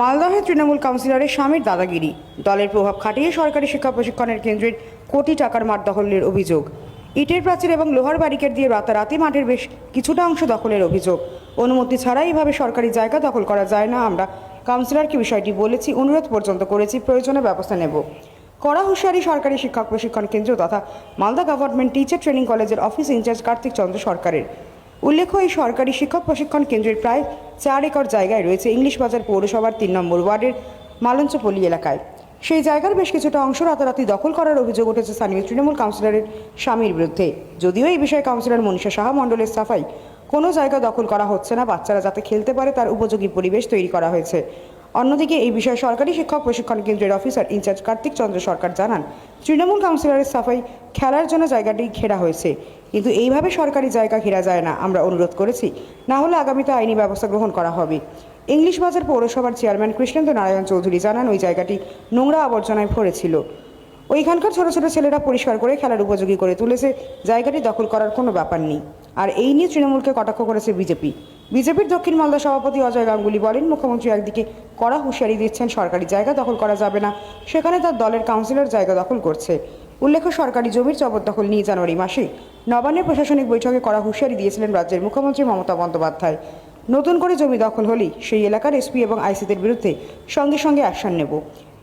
মালদহে তৃণমূল কাউন্সিলরের স্বামীর দাদাগিরি। দলের প্রভাব খাটিয়ে সরকারি শিক্ষা প্রশিক্ষণের কেন্দ্রের কোটি টাকার মাঠ দখলের অভিযোগ। ইটের প্রাচীর এবং লোহার ব্যারিকেড দিয়ে রাতারাতি মাঠের বেশ কিছুটা অংশ দখলের অভিযোগ। অনুমতি ছাড়া এইভাবে সরকারি জায়গা দখল করা যায় না, আমরা কাউন্সিলরকে বিষয়টি বলেছি, অনুরোধ পর্যন্ত করেছি, প্রয়োজনে ব্যবস্থা নেব। কড়া হুঁশিয়ারি সরকারি শিক্ষক প্রশিক্ষণ কেন্দ্র তথা মালদা গভর্নমেন্ট টিচার ট্রেনিং কলেজের অফিস ইনচার্জ কার্তিক চন্দ্র সরকারের। উল্লেখ্য, এই সরকারি শিক্ষক প্রশিক্ষণ কেন্দ্রের প্রায় চার একর জায়গায় রয়েছে ইংলিশ বাজার পৌরসভার তিন নম্বর ওয়ার্ডের মালঞ্চপল্লী এলাকায়। সেই জায়গার বেশ কিছুটা অংশ রাতারাতি দখল করার অভিযোগ উঠেছে স্থানীয় তৃণমূল কাউন্সিলরের স্বামীর বিরুদ্ধে। যদিও এই বিষয়ে কাউন্সিলর মনীষা সাহা মণ্ডলের সাফাই, কোনো জায়গা দখল করা হচ্ছে না। বাচ্চারা যাতে খেলতে পারে তার উপযোগী পরিবেশ তৈরি করা হয়েছে। অন্যদিকে এই বিষয়ে সরকারি শিক্ষক প্রশিক্ষণ কেন্দ্রের অফিসার ইনচার্জ কার্তিক চন্দ্র সরকার জানান, তৃণমূল কাউন্সিলরের সাফাই খেলার জন্য জায়গাটি ঘেরা হয়েছে। কিন্তু এইভাবে সরকারি জায়গা ঘেরা যায় না, আমরা অনুরোধ করেছি। না হলে আগামীতে আইনি ব্যবস্থা গ্রহণ করা হবে। ইংলিশ বাজার পৌরসভার চেয়ারম্যান কৃষ্ণেন্দ্র নারায়ণ চৌধুরী জানান, ওই জায়গাটি নোংরা আবর্জনায় ভরেছিল। ওইখানকার ছোট ছোট ছেলেরা পরিষ্কার করে খেলার উপযোগী করে তুলেছে। জায়গাটি দখল করার কোনো ব্যাপার নেই। আর এই নিয়ে তৃণমূলকে কটাক্ষ করেছে বিজেপি। বিজেপির দক্ষিণ মালদা সভাপতি অজয় গাঙ্গুলি বলেন, মুখ্যমন্ত্রী একদিকে কড়া হুঁশিয়ারি দিচ্ছেন, সরকারি জায়গা দখল করা যাবে না। সেখানে তার দলের কাউন্সিলর জায়গা দখল করছে। উল্লেখ্য, সরকারি জমির জবরদখল নিয়ে জানুয়ারি মাসে নবান্নের প্রশাসনিক বৈঠকে কড়া হুঁশিয়ারি দিয়েছিলেন রাজ্যের মুখ্যমন্ত্রী মমতা বন্দ্যোপাধ্যায়। নতুন করে জমি দখল হলেই সেই এলাকার এসপি এবং আইসিদের বিরুদ্ধে সঙ্গে সঙ্গে অ্যাকশন নেব।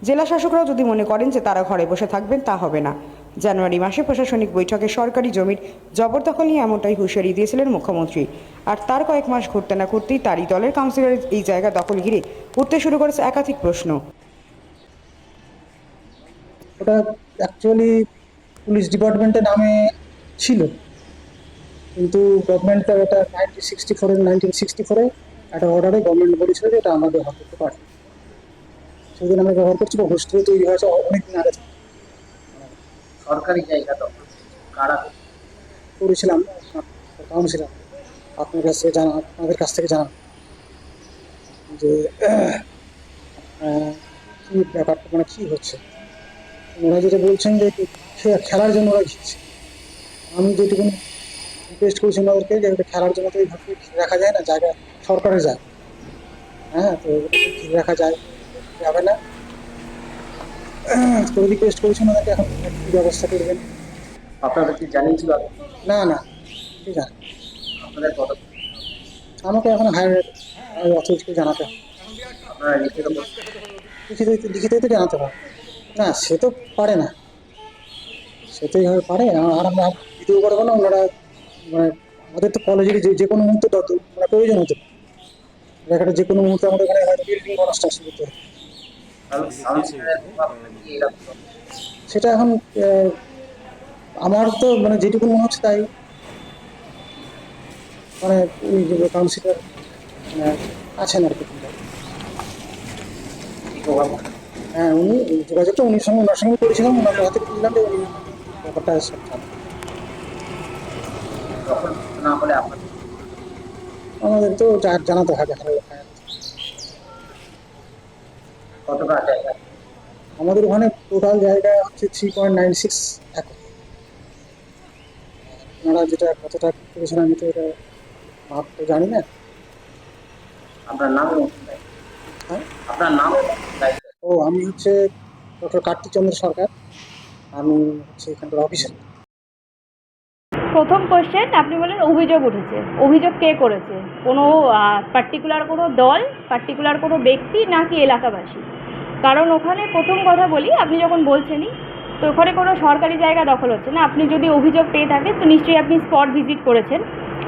জেলা শাসকরাও যদি মনে করেন যে তারা ঘরে বসে থাকবেন, তা হবে না। জানুয়ারি মাসে প্রশাসনিক বৈঠকে সরকারি জমির জবরদখল নিয়ে এমনটাই হুঁশিয়ারি দিয়েছিলেন মুখ্যমন্ত্রী। আর তার কয়েক মাস ঘুরতে না ঘুরতেই তারই দলের কাউন্সিলরের এই জায়গা দখল ঘিরে উঠতে শুরু করেছে একাধিক প্রশ্ন। ওটা অ্যাকচুয়ালি পুলিশ ডিপার্টমেন্টের নামে ছিল। কিন্তু গভর্নমেন্টটা নাইনটিন সিক্সটি ফোরে নাইনটিন সিক্সটি ফোরে একটা অর্ডারে গভর্নমেন্ট বলেছিল যে এটা আমাদের ব্যবহার করতে পারে। সেদিন আমরা ব্যবহার করছি বা হোস্টেল তৈরি হয়েছে অনেক দিন আগে। থেকে। সরকারি জায়গা দখল কারা? করেছিলাম। কাউন্সিলার আপনার কাছে জানা আপনাদের কাছ থেকে জানা। যে কি ব্যাপারটা মানে কী হচ্ছে? ওরা যেটা বলছেন যে খেলার জন্য ওরা ঘিরছে। আমি যেটুকু রিকোয়েস্ট করেছি ওনাদেরকে যে খেলার জন্য তো এইভাবে রাখা যায় না, জায়গা সরকারের যায় হ্যাঁ তো ঘিরে রাখা যায়। যাবে না। তো রিকোয়েস্ট করেছি ওনাদেরকে এখন কী ব্যবস্থা করবেন? আপনাদের কি জানিয়েছিল? না না ঠিক আছে। আপনাদের কত? আমাকে এখন হায়ার অথরিটিকে জানাতে হবে। লিখিত করছেন? লিখিত তো জানাতে হবে। না সে তো পারে না। সে তো এইভাবে পারে। আর আমরা দিতেও পারব না। ওনারা মানে আমাদের তো কলেজের যে যে কোনো মুহূর্তে মানে প্রয়োজন হতে জায়গাটা যে কোনো মুহূর্তে আমাদের এখানে হয়তো বিল্ডিং কনস্ট্রাকশন করতে হবে সেটা এখন আমার তো মানে যেটুকু মনে হচ্ছে তাই মানে উনি যে কাউন্সিলর আছেন আর কি? হ্যাঁ উনি যোগাযোগটা উনির সঙ্গে ওনার সঙ্গে করেছিলাম ওনার হাতে বুঝলাম যে উনি ব্যাপারটা সব আমাদের তো জানাতে হ্যাঁ, হ্যাঁ। কতটা জায়গা? আমাদের ওখানে টোটাল জায়গা হচ্ছে three point nine six acre ওনারা যেটা কতটা করেছেন আমি তো এটা মাপ তো জানি না। আপনার নাম হ্যাঁ? আপনার নাম ও আমি হচ্ছে ডক্টর কার্তিক চন্দ্র সরকার। আমি হচ্ছে এখানকার অফিসার প্রথম কোশ্চেন আপনি বলেন অভিযোগ উঠেছে। অভিযোগ কে করেছে? কোনো পার্টিকুলার কোনো দল পার্টিকুলার কোনো ব্যক্তি নাকি এলাকাবাসী? কারণ ওখানে প্রথম কথা বলি, আপনি যখন বলছেনই, তো ওখানে কোনো সরকারি জায়গা দখল হচ্ছে না। আপনি যদি অভিযোগ পেয়ে থাকেন, তো নিশ্চয়ই আপনি স্পট ভিজিট করেছেন।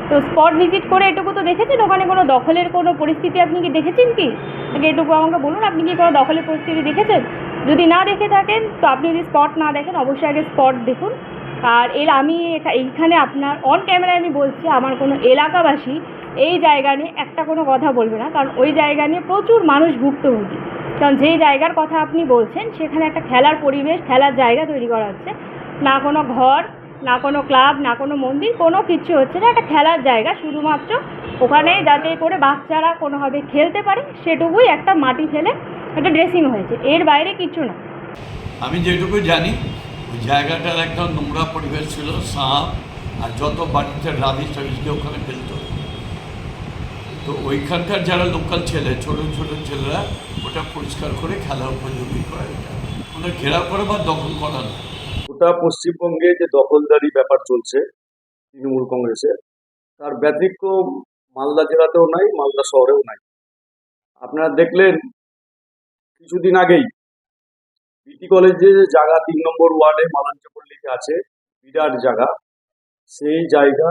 তো স্পট ভিজিট করে এটুকু তো দেখেছেন, ওখানে কোনো দখলের কোনো পরিস্থিতি আপনি কি দেখেছেন কি? এটুকু আমাকে বলুন, আপনি কি কোনো দখলের পরিস্থিতি দেখেছেন? যদি না দেখে থাকেন, তো আপনি যদি স্পট না দেখেন, অবশ্যই আগে স্পট দেখুন। আর এর আমি এইখানে আপনার অন ক্যামেরায় আমি বলছি, আমার কোনো এলাকাবাসী এই জায়গা নিয়ে একটা কোনো কথা বলবে না, কারণ ওই জায়গা নিয়ে প্রচুর মানুষ ভুক্তভোগী। কারণ যেই জায়গার কথা আপনি বলছেন, সেখানে একটা খেলার পরিবেশ, খেলার জায়গা তৈরি করা হচ্ছে। না কোনো ঘর, না কোনো ক্লাব, না কোনো মন্দির, কোনো কিছু হচ্ছে না, একটা খেলার জায়গা শুধুমাত্র ওখানে যাতে করে বাচ্চারা কোনোভাবে খেলতে পারে, সেটুকুই একটা মাটি ফেলে একটা ড্রেসিং হয়েছে। এর বাইরে কিছু না। আমি যেটুকু জানি ওই জায়গাটার একদম নোংরা পরিবেশ ছিল, সাপ আর যত বাড়িতে রাবিশ টাবিশকে ওখানে ফেলতো। তো ওইখানকার যারা লোকাল ছেলে, ছোট ছোট ছেলেরা, ওটা পরিষ্কার করে খেলা উপযোগী করে ওটা ঘেরা করা বা দখল করা না। গোটা পশ্চিমবঙ্গে যে দখলদারি ব্যাপার চলছে তৃণমূল কংগ্রেসের, তার ব্যতিক্রম মালদা জেলাতেও নাই, মালদা শহরেও নাই। আপনারা দেখলেন, কিছুদিন আগেই বিটি কলেজের জায়গা তিন নম্বর ওয়ার্ডে মালাঞ্চপল্লীতে আছে, বিরাট জায়গা। সেই জায়গা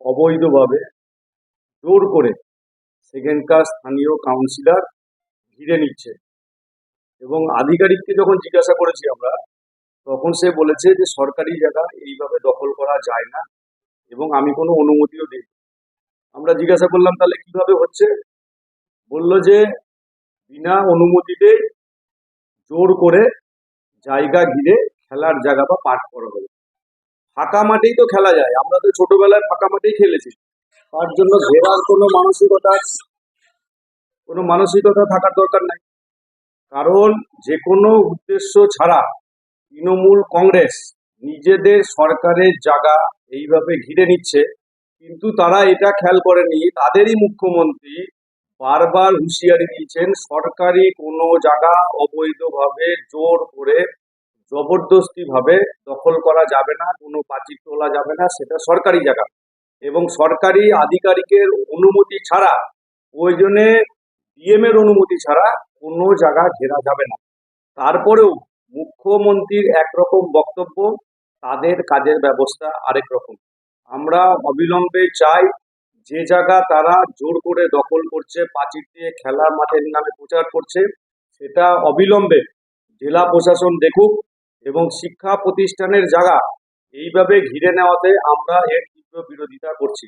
অবৈধভাবে জোর করে সেখানকার স্থানীয় কাউন্সিলর ঘিরে নিচ্ছে। এবং আধিকারিককে যখন জিজ্ঞাসা করেছি আমরা, তখন সে বলেছে যে সরকারি জায়গা এইভাবে দখল করা যায় না এবং আমি কোনো অনুমতিও দিই আমরা জিজ্ঞাসা করলাম, তাহলে কীভাবে হচ্ছে? বলল যে, বিনা অনুমতিতে জোর করে জায়গা ঘিরে খেলার জায়গা বা পাঠ করা হবে ফাঁকা মাঠেই তো খেলা যায়। আমরা তো ছোটবেলায় ফাঁকা মাঠেই খেলেছি। তার জন্য ঘেরার কোনো মানসিকতা কোনো মানসিকতা থাকার দরকার নাই। কারণ যে কোনো উদ্দেশ্য ছাড়া তৃণমূল কংগ্রেস নিজেদের সরকারের জায়গা এইভাবে ঘিরে নিচ্ছে, কিন্তু তারা এটা খেয়াল করেনি তাদেরই মুখ্যমন্ত্রী বারবার হুঁশিয়ারি দিয়েছেন, সরকারি কোনো জায়গা অবৈধভাবে জোর করে, জবরদস্তিভাবে দখল করা যাবে না, কোনো পাচির তোলা যাবে না, সেটা সরকারি জায়গা। এবং সরকারি আধিকারিকের অনুমতি ছাড়া, প্রয়োজনে ডিএম এর অনুমতি ছাড়া কোনো জায়গা ঘেরা যাবে না। তারপরেও মুখ্যমন্ত্রীর একরকম বক্তব্য, তাদের কাজের ব্যবস্থা আরেক রকম। আমরা অবিলম্বে চাই যে জায়গা তারা জোর করে দখল করছে পাঁচির দিয়ে খেলার মাঠের নামে প্রচার করছে, সেটা অবিলম্বে জেলা প্রশাসন দেখুক এবং শিক্ষা প্রতিষ্ঠানের জায়গা এইভাবে ঘিরে নেওয়াতে আমরা এর তীব্র বিরোধিতা করছি।